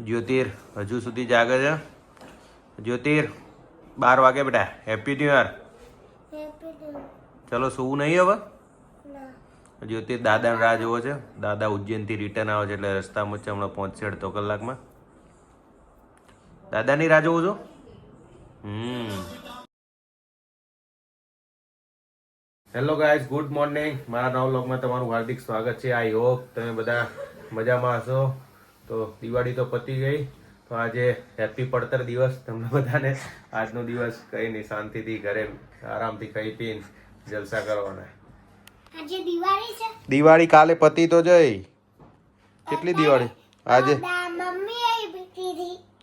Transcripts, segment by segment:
જ્યોતિર હજુ સુધી જાગે છે? જ્યોતિર બાર વાગે બેટા. હેપી ન્યુ યર ચલો સુવું નહીં હવે? જ્યોતિર દાદાને રાહ જોવો છે. દાદા ઉજ્જૈનથી રિટર્ન આવે છે એટલે રસ્તામાં છે હમણાં પહોંચશે અડધો કલાકમાં. દાદાની રાહ જોવો છો? હમ. હેલો ગાઈઝ ગુડ મોર્નિંગ મારા નવ લોગમાં તમારું હાર્દિક સ્વાગત છે. આઈ હોપ તમે બધા મજામાં હશો. તો દિવાળી તો પતી ગઈ. તો આજે હેપી પડતર દિવસ તમને બધાને. આજનો દિવસ કઈ નહીં શાંતિથી ઘરે આરામથી ખાઈ પીને જલસા કરવાના. દિવાળી કાલે પતી તો જઈ. કેટલી દિવાળી? આજે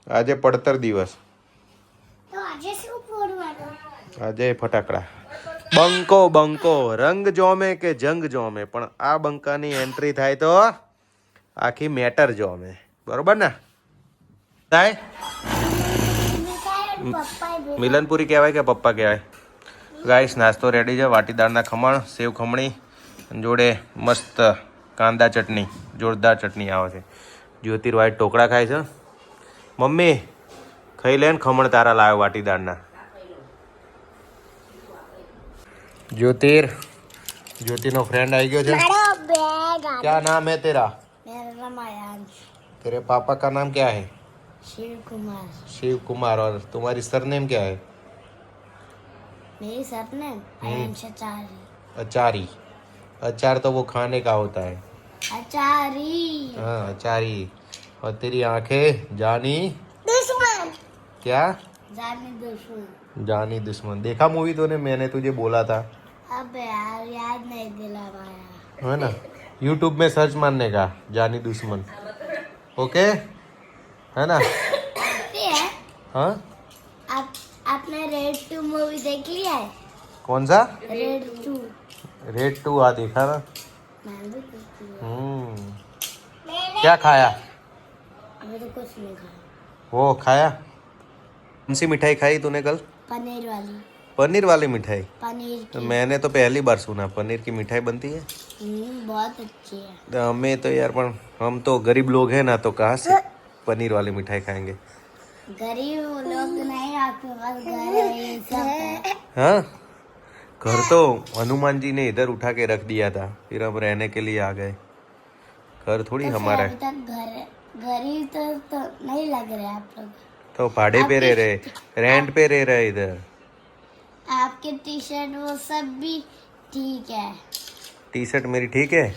આજે પડતર દિવસ. તો આજે શું ફોડવાનું આજે ફટાકડા. બંકો બંકો. રંગ જોમે કે જંગ જોમે? પણ આ બંકાની એન્ટ્રી થાય તો આખી મેટર જો અમે. બરોબર ને? થાય મિલનપુરી કહેવાય કે પપ્પા કહેવાય? ગાઈસ નાસ્તો રેડી છે. વાટીદાળના ખમણ સેવ ખમણી જોડે મસ્ત કાંદા ચટણી જોરદાર ચટણી આવે છે. જ્યોતિર્વાય ટોકડા ખાય છે. મમ્મી ખાઈ લે ને ખમણ તારા લાવ્યો વાટીદાળના. જ્યોતિર જ્યોતિનો ફ્રેન્ડ આવી ગયો છે. ક્યાં નામ હે क्या है तेरा पापा का नाम क्या है? शिव कुमार. शिव कुमार और तुम्हारी सरनेम क्या है? मेरी सरनेम आचारी अचारी. अचार। तो वो खाने का होता है। आचारी हाँ अचारी। और तेरी आँखें जानी। दुश्मन. क्या? जाने दुश्मन. जानी दुश्मन। देखा मूवी तूने? मैंने तुझे बोला था। अब यार याद नहीं दिला पाया है ना? यूट्यूब में सर्च मारने का जानी दुश्मन। ओके है ना? है। हाँ? आप आपने रेड टू मूवी देख लिया है? कौन सा? रेड टू रेड टू आ देखा ना। मैं है। हम्म। क्या खाया? अभी तो कुछ नहीं खाया। वो खाया? कौन सी मिठाई खाई तूने कल? पनीर वाली। पनीर वाली मिठाई? पनीर तो की। मैंने तो पहली बार सुना पनीर की मिठाई बनती है। हम्म, बहुत अच्छी है। तो हमें तो यार पर हम तो गरीब लोग हैं ना तो कहाँ से पनीर वाली मिठाई खाएँगे? गरीब लोग नहीं आपके पास घर है घर तो हनुमान जी ने इधर उठा के रख दिया था फिर हम रहने के लिए आ गए। घर थोड़ी तो हमारा है। गरीब तो, तो नहीं लग रहे आप लोग। तो भाड़े पे रह रहे रेंट पे रह रहे इधर। आपके टी शर्ट वो सब भी ठीक है। टी शर्ट मेरी ठीक है?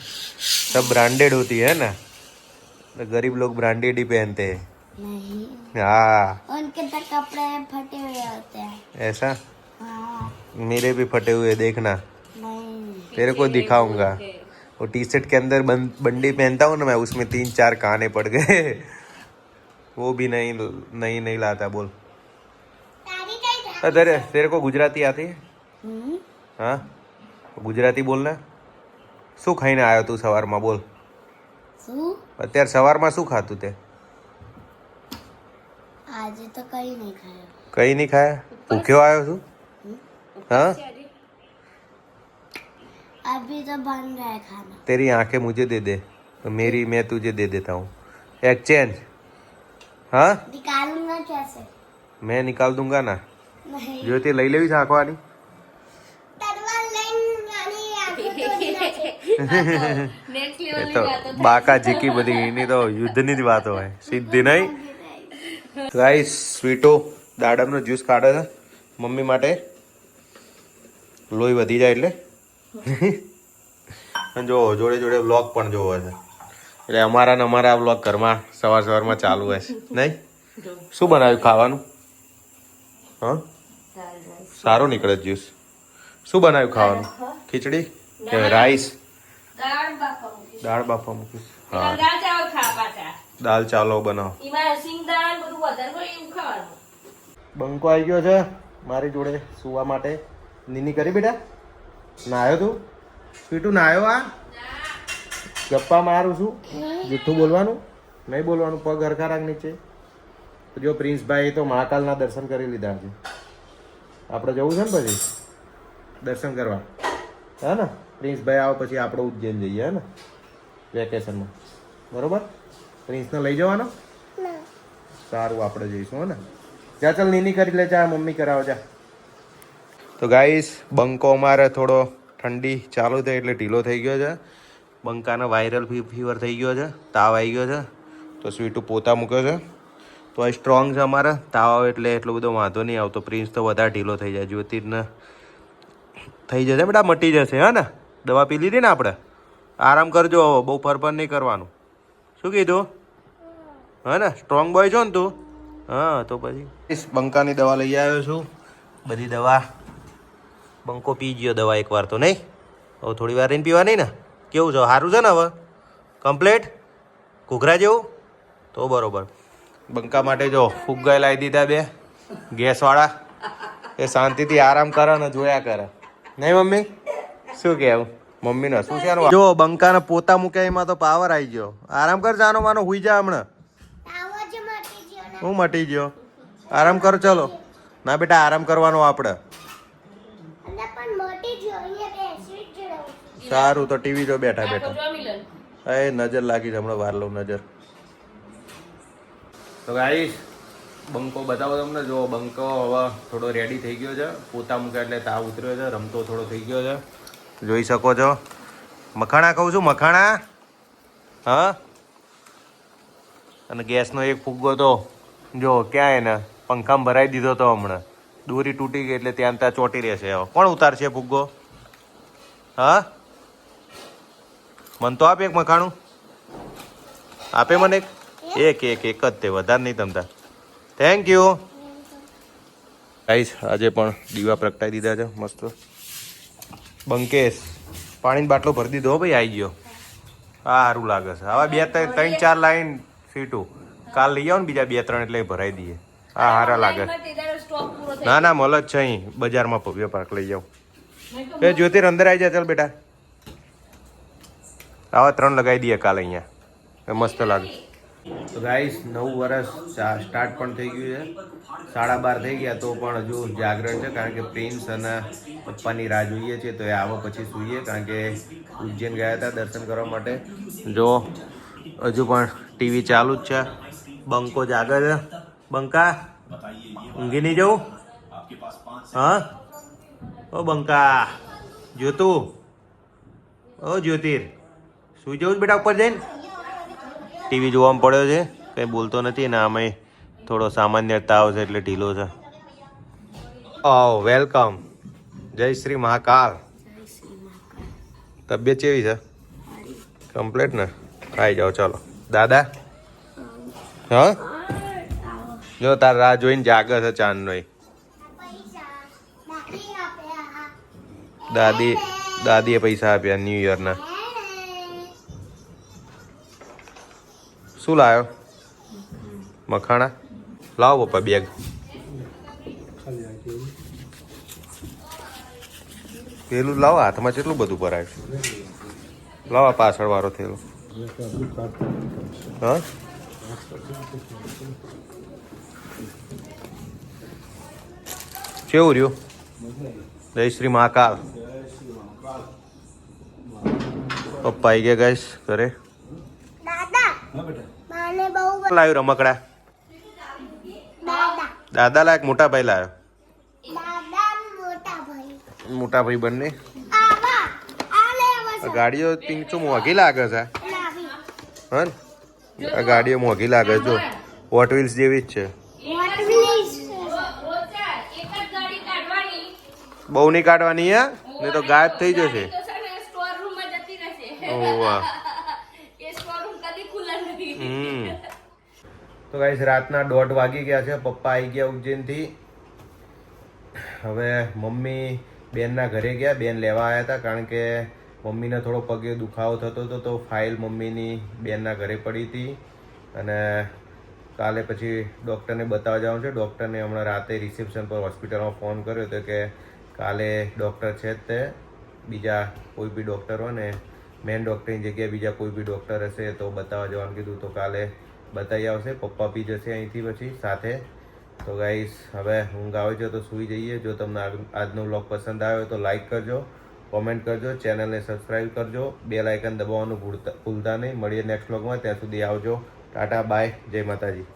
सब ब्रांडेड होती है ना? तो गरीब लोग ब्रांडेड ही पहनते हैं। नहीं। हाँ। उनके तो कपड़े फटे हुए होते हैं। ऐसा? हाँ। मेरे भी फटे हुए देखना। नहीं। तेरे को दिखाऊँगा। वो टी शर्ट के अंदर बं, बंडी पहनता हूँ ना मैं उसमें तीन चार काने पड़ गए। वो भी नहीं नहीं नहीं लाता बोल। तेरे तेरे को गुजराती आती है हम्म, હા ગુજરાતી બોલ ને શું ખાઈને આવ્યો તું સવારમાં બોલ શું અત્યારે સવારમાં શું ખાતું તે આજે તો કઈ નહીં ખાયો કઈ નહીં ખાયા ભૂખ્યો આવ્યો છું हाँ अभी तो बन रहा है खाना तेरी आंखें मुझे दे दे तो मेरी मैं तुझे दे देता हूँ एक्सचेंज हाँ निकालूंगा कैसे मैं निकाल दूंगा ना नहीं જો તે લઈ લેવી છે આંખવાની. એ તો બાકા જીકી બધી એની તો યુદ્ધની જ વાત હોય. સીધી નહીં? રાઈસ સ્વીટો દાડમનો જ્યુસ કાઢે છે. મમ્મી માટે લોહી વધી જાય એટલે. અને જો જોડે જોડે વ્લોગ પણ જોવો છે. એટલે અમારા ને અમારા વ્લોગ ઘરમાં સવાર સવારમાં ચાલુ હોય છે. નહીં? શું બનાવ્યું ખાવાનું? હા? સારો નીકળે જ્યુસ શું બનાવ્યું ખાવાનું? ખીચડી? કે રાઈસ દાળ બાફા મૂકી દાળ બાફા મૂકી હા. દાળ ચાલો બનાવો. બંકો આવી ગયો છે મારી જોડે સુવા માટે. નીની કરી બેટા? નાયો તું? પીટું નાયો આ? ગપ્પા મારું છું. જૂઠું બોલવાનું? નહીં બોલવાનું પગ હરખા રાખ નીચે. જો પ્રિન્સભાઈ તો મહાકાલના દર્શન કરી લીધા છે. આપણે જવું છે ને પછી? દર્શન કરવા. હે ને? પ્રિન્સભાઈ આવો પછી આપણે ઉજ્જૈન જઈએ હે ને? વેકેશનમાં. બરોબર? પ્રિન્સને લઈ જવાનો? સારું આપણે જઈશું હે ને? જા ચાલ નીની કરી લે જા મમ્મી કરાવો જા. તો ગાઈસ બંકો અમારે થોડો ઠંડી ચાલુ થઈ એટલે ઢીલો થઈ ગયો છે. બંકાનો વાયરલ ફીવર થઈ ગયો છે તાવ આવી ગયો છે. તો સ્વીટુ પોતા મૂક્યો છે. તો આ સ્ટ્રોંગ છે અમારે. તાવ આવે એટલે એટલો બધો વાંધો નહીં આવતો. પ્રિન્સ તો વધારે ઢીલો થઈ જાય. જ્યોતિર્ને થઈ જશે. બેટા મટી જશે હા ને? દવા પી લીધી ને આપણે? આરામ કરજો. બહુ ફરફર નહીં કરવાનું. શું કીધું? હા ને? સ્ટ્રોંગ બોય છો ને તું? હા તો પછી. બંકાની દવા લઈ આવ્યો છું. બધી દવા. બંકો પી ગયો દવા એકવાર તો નહીં? હવે થોડી વાર રહીને પીવા નહીં ને? કેવું છે? સારું છે ને હવે? કમ્પ્લેટ ઘૂઘરા જેવું? તો બરોબર. બંકા માટે જો ફુગ્ગા લાવી દીધા બે. ગેસવાળા. એ શાંતિથી આરામ કરે ને જોયા કરે. નહીં મમ્મી? શું કહેવું મમ્મીને શું છે? જો બંકાને પોતા મૂક્યા એમાં તો પાવર આવી ગયો. આરામ કર જાનો માનો હુઈ જા હમણાં. આવો જ મટી ગયો ને. હું મટી ગયો. આરામ કર ચલો. ના બેટા આરામ કરવાનો આપણે. સારું તો ટીવી જો બેઠા બેઠા. એ નજર લાગી છે હમણાં વાર લઉં નજર. તો ગાઈશ બંકો બતાવો તમને. જો બંકો હવે થોડો રેડી થઈ ગયો છે. પોતા મૂક્યા એટલે તાવ ઉતર્યો છે, રમતો થોડો થઈ ગયો છે. જોઈ શકો છો. મખાણા કહું છું, મખાણા. હા? અને ગેસનો એક ફુગ્ગો તો, જો, ક્યાં એને? પંખામાં ભરાઈ દીધો તો હમણાં. દોરી તૂટી ગઈ એટલે ત્યાં ત્યાં ચોટી રહેશે હવે. કોણ ઉતારશે ફુગ્ગો? હા? મન તો આપ એક મખાણું. આપે મને એક? એક એક એક જ તે વધારે નહીં તમતા. થેન્ક યુ ગાઈસ આજે પણ દીવા પ્રગટાઈ દીધા છે મસ્ત. બંકેશ પાણીની બાટલો ભરી દીધો ભાઈ આવી ગયો. હા સારું લાગે છે. હવે બે ત્રણ ચાર લાઈન સીટું. કાલ લઈ આવો ને બીજા બે ત્રણ એટલે ભરાઈ દઈએ. હા સારા લાગે ના ના મલ જ છે અહીં. બજારમાં ભવ્ય પાર્ક લઈ જાઉં એ જ્યોતિર અંદર આવી જા ચાલ બેટા. આવા ત્રણ લગાવી દઈએ કાલે અહીંયા. મસ્ત લાગે. ગાઈસ નવ વર્ષ સ્ટાર્ટ પણ થઈ ગયું છે. સાડા બાર થઈ ગયા તો પણ હજુ જાગરણ છે, કારણ કે પ્રિન્સ અને પપ્પાની રાહ જોઈએ છે, તો એ આવો પછી સૂઈએ, કારણ કે ઉજ્જૈન ગયા હતા દર્શન કરવા માટે. જો હજુ પણ ટીવી ચાલુ જ છે. બંકો જાગે છે. બંકા ઊંઘી નહીં જવું હા? ઓ બંકા, જ્યોતુ. ઓ જ્યોતિર, સુઈ જવું બેટા ઉપર જઈને? ટીવી જોવામાં પડ્યો છે. કંઈ બોલતો નથી ને આમે થોડો સામાન્ય તાવ છે એટલે ઢીલો છે. ઓ વેલકમ. જય શ્રી મહાકાલ. તબિયત કેવી છે? કમ્પ્લેટ ને? ખાઈ જાઓ, ચાલો. દાદા? હા? જો, તાર રાહ જોઈને જાગે છે ચાંદનોય દાદી, દાદીએ પૈસા આપ્યા ન્યૂ યરના. શું લાવ્યો મખાણા? લાવો પપ્પા બેગ પેલું લાવો હાથમાં કેટલું બધું ભરાય છે. લાવો આ પાછળ વાળો થયેલો હા? કેવું રહ્યું? જય શ્રી મહાકાલ. પપ્પા આવી ગયા ગાઈશ ઘરે? દાદા. માને બહુ બ- લાવ્યું રમકડા? દાદા. દાદા લાયક મોટા ભાઈ લાવ્યો દાદા મોટા ભાઈ. બંને? આવા. આ લે આ આવશે ગાડીઓ શું મોંઘી લાગે છે. લાવી. આ ગાડીઓ મોંઘી લાગે જો. વોટ વ્હીલ્સ જેવી જ છે. વોટ પ્લીઝ રોજા એક જ ગાડી કાઢવાની બહુ નહીં કાઢવાની હે? નહીં તો ગાયબ થઈ જશે. તો છે ને સ્ટોર રૂમમાં જતી રહેશે. ઓહ વાહ. એ સ્ટોર રૂમ કદી ખુલ્લા નહીં હમ. તો રાતના દોઢ વાગી ગયા છે. પપ્પા આવી ગયા ઉજ્જૈનથી. હવે મમ્મી બેનના ઘરે ગયા. બેન લેવા આવ્યા હતા કારણ કે મમ્મીને થોડો પગે દુખાવો થતો હતો તો ફાઇલ મમ્મીની બેનના ઘરે પડી હતી. અને કાલે પછી ડૉક્ટરને બતાવવા જવાનું છે. ડૉક્ટરને હમણાં રાતે રિસેપ્શન પર હોસ્પિટલમાં ફોન કર્યો હતો કે કાલે ડૉક્ટર છે તે. બીજા કોઈ બી ડૉક્ટર હોય ને મેન ડૉક્ટરની જગ્યાએ બીજા કોઈ બી ડૉક્ટર હશે તો બતાવવા જવાનું કીધું. તો કાલે બતાવી આવશે, પપ્પા બી જશે અહીંથી પછી સાથે. તો ગાઈસ હવે ઊંઘ આવે છે તો સૂઈ જઈએ. જો તમને આજનો વ્લોગ પસંદ આવ્યો તો લાઈક કરજો કોમેન્ટ કરજો ચેનલને સબસ્ક્રાઈબ કરજો. બે લાઇકન દબાવવાનું ભૂલતા ભૂલતા નહીં. મળીએ નેક્સ્ટ વ્લોગમાં ત્યાં સુધી આવજો. ટાટા બાય જય માતાજી.